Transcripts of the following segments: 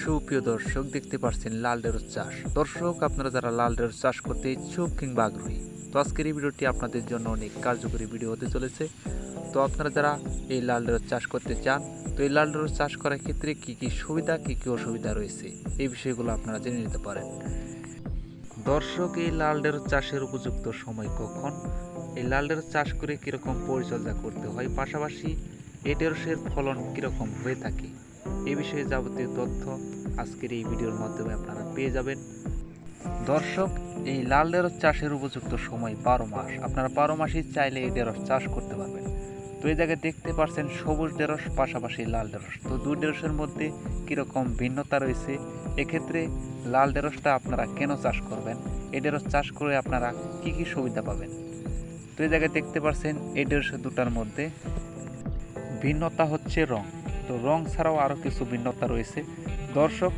সুপ্রিয় দর্শক, দেখতে পাচ্ছেন লাল ঢেঁড়স চাষ। দর্শক, আপনারা যারা লাল ঢেঁড়স চাষ করতে ইচ্ছুক কিংবা আগ্রহী, তো আজকের এই ভিডিওটি আপনাদের জন্য অনেক কার্যকরী ভিডিও হতে চলেছে। তো আপনারা যারা এই লাল ঢেঁড়স চাষ করতে চান, তো এই লাল ঢেঁড়স চাষ করার ক্ষেত্রে কি কি সুবিধা, কি কি অসুবিধা রয়েছে? এই বিষয়গুলো আপনারা জেনে নিতে পারেন। দর্শক, এই লাল ঢেঁড়স চাষের উপযুক্ত সময় কখন? এই লাল ঢেঁড়স চাষ করে কীরকম পরিচর্যা করতে হয়? পাশাপাশি এই ঢেঁড়সের ফলন কীরকম হয়ে থাকে? এই বিষয়ে যাবতীয় তথ্য আজকের এই ভিডিওর মাধ্যমে আপনারা পেয়ে যাবেন। দর্শক, এই লাল ঢেঁড়স চাষের উপযুক্ত সময় বারো মাস। আপনারা বারো মাসই চাইলে এই ঢেঁড়স চাষ করতে পারবেন। তো এই জায়গায় দেখতে পাচ্ছেন সবুজ ঢেঁড়স, পাশাপাশি লাল ঢেঁড়স। তো দুই ঢেঁড়সের মধ্যে কীরকম ভিন্নতা রয়েছে? এক্ষেত্রে লাল ঢেঁড়সটা আপনারা কেন চাষ করবেন? এই ঢেঁড়স চাষ করে আপনারা কি কি সুবিধা পাবেন? তো এই জায়গায় দেখতে পাচ্ছেন এই ঢেঁড়সের দুটার মধ্যে ভিন্নতা হচ্ছে রং। তো রং ছাড়াও আরও কিছু ভিন্নতা রয়েছে। দর্শক,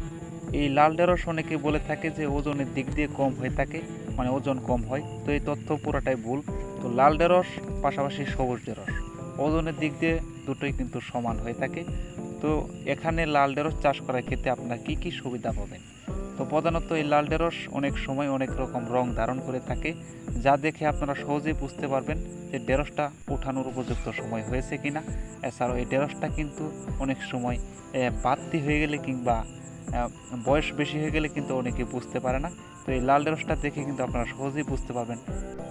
এই লাল ঢেঁড়স অনেকে বলে থাকে যে ওজনের দিক দিয়ে কম হয়ে থাকে মানে ওজন কম হয়। তো এই তথ্য পুরোটাই ভুল। তো লাল ঢেঁড়স, পাশাপাশি সবুজ ঢেঁড়স, ওজনের দিক দিয়ে দুটোই কিন্তু সমান হয়ে থাকে। তো এখানে লাল ঢেঁড়স চাষ করার ক্ষেত্রে আপনার কী কী সুবিধা পাবেন? তো প্রধানত এই লাল ঢেঁড়স অনেক সময় অনেক রকম রং ধারণ করে থাকে, যা দেখে আপনারা সহজেই বুঝতে পারবেন যে ঢেঁড়সটা ওঠানোর উপযুক্ত সময় হয়েছে কিনা। এছাড়াও এই ঢেঁড়সটা কিন্তু অনেক সময় বাড়তি হয়ে গেলে কিংবা বয়স বেশি হয়ে গেলে কিন্তু অনেকে বুঝতে পারে না। তো এই লাল ঢেঁড়সটা দেখে কিন্তু আপনারা সহজেই বুঝতে পারবেন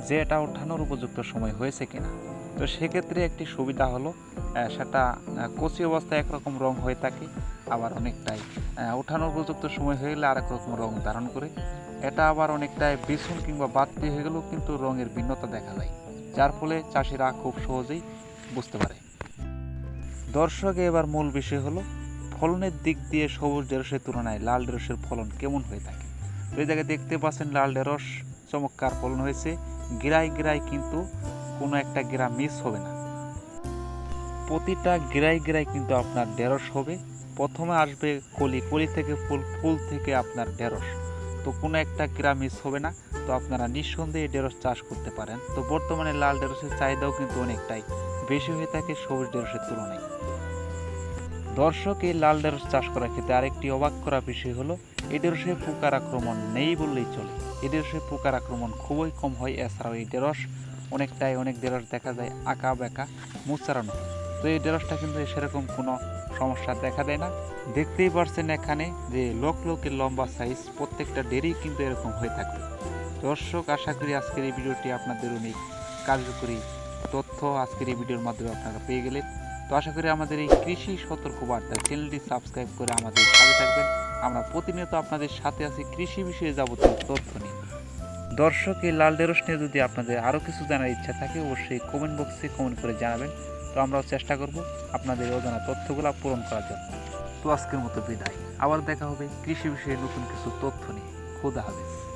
যে এটা ওঠানোর উপযুক্ত সময় হয়েছে কিনা। তো সেক্ষেত্রে একটি সুবিধা হলো সেটা কচি অবস্থায় একরকম রং হয়ে থাকে, আবার অনেকটাই ওঠানোর উপযুক্ত সময় হয়ে গেলে আরেক রকম রং ধারণ করে। এটা আবার অনেকটাই বিছুন কিংবা বাড়তি হয়ে গেলেও কিন্তু রঙের ভিন্নতা দেখা যায় যার ফলে চাষিরা খুব সহজেই বুঝতে পারে। দর্শক, এবার মূল বিষয় হলো ফলনের দিক দিয়ে সবুজ ঢেঁড়সের তুলনায় লাল ঢেঁড়সের ফলন কেমন হয়ে থাকে? তো এই জায়গায় দেখতে পাচ্ছেন লাল ঢেঁড়স চমৎকার ফলন হয়েছে। গিরাই গিরাই কিন্তু কোনো একটা গিরা মিস হবে না। প্রতিটা গিরাই গিরাই কিন্তু আপনার ঢেঁড়স হবে। প্রথমে আসবে কলি কলি থেকে ফুল ফুল থেকে আপনার ঢেঁড়স। তো কোনো একটা গিরা মিস হবে না। তো আপনারা নিঃসন্দেহে ঢেঁড়স চাষ করতে পারেন। তো বর্তমানে লাল ঢেঁড়সের চাহিদাও কিন্তু অনেকটাই বেশি হয়ে থাকে সবুজ ঢেঁড়সের তুলনায়। দর্শক লাল ঢেঁড়স চাষ করার ক্ষেত্রে আরেকটি অবাক করা বিষয় হলো, এই ঢেঁড়সে পোকার আক্রমণ নেই বললেই চলে। ঢেঁড়সে পোকার আক্রমণ খুবই কম হয়, এছাড়াও এই ঢেঁড়স অনেকটাই অনেক ঢেঁড়স দেখা যায় আঁকা বেঁকা মুচারানো তো এই ঢেঁড়সটা কিন্তু সেরকম কোনো সমস্যা দেখা দেয় না। দেখতেই পারছেন এখানে যে লোক লোকের লম্বা সাইজ প্রত্যেকটা ডেরি কিন্তু এরকম হয়ে থাকবে। দর্শক, আশা করি আজকের এই ভিডিওটি আপনাদের অনেক কার্যকরী তথ্য আজকের এই ভিডিওর মাধ্যমে আপনারা পেয়ে গেলেন। তো আশা করি আমাদের এই কৃষি সতর্কবার্তা চ্যানেলটি সাবস্ক্রাইব করে আমাদের সাথে থাকবেন। আমরা প্রতিনিয়ত আপনাদের সাথে আছি কৃষি বিষয়ে যাবতীয় তথ্য নিয়ে। দর্শক, এই লাল ঢেঁড়স নিয়ে যদি আপনাদের আরও কিছু জানার ইচ্ছা থাকে, অবশ্যই কমেন্ট বক্সে কমেন্ট করে জানাবেন। তো আমরাও চেষ্টা করব আপনাদের অজানা তথ্যগুলো পূরণ করার জন্য। তো আজকের মতো বিদায়। আবার দেখা হবে কৃষি বিষয়ে নতুন কিছু তথ্য নিয়ে। খোদা হাফেজ।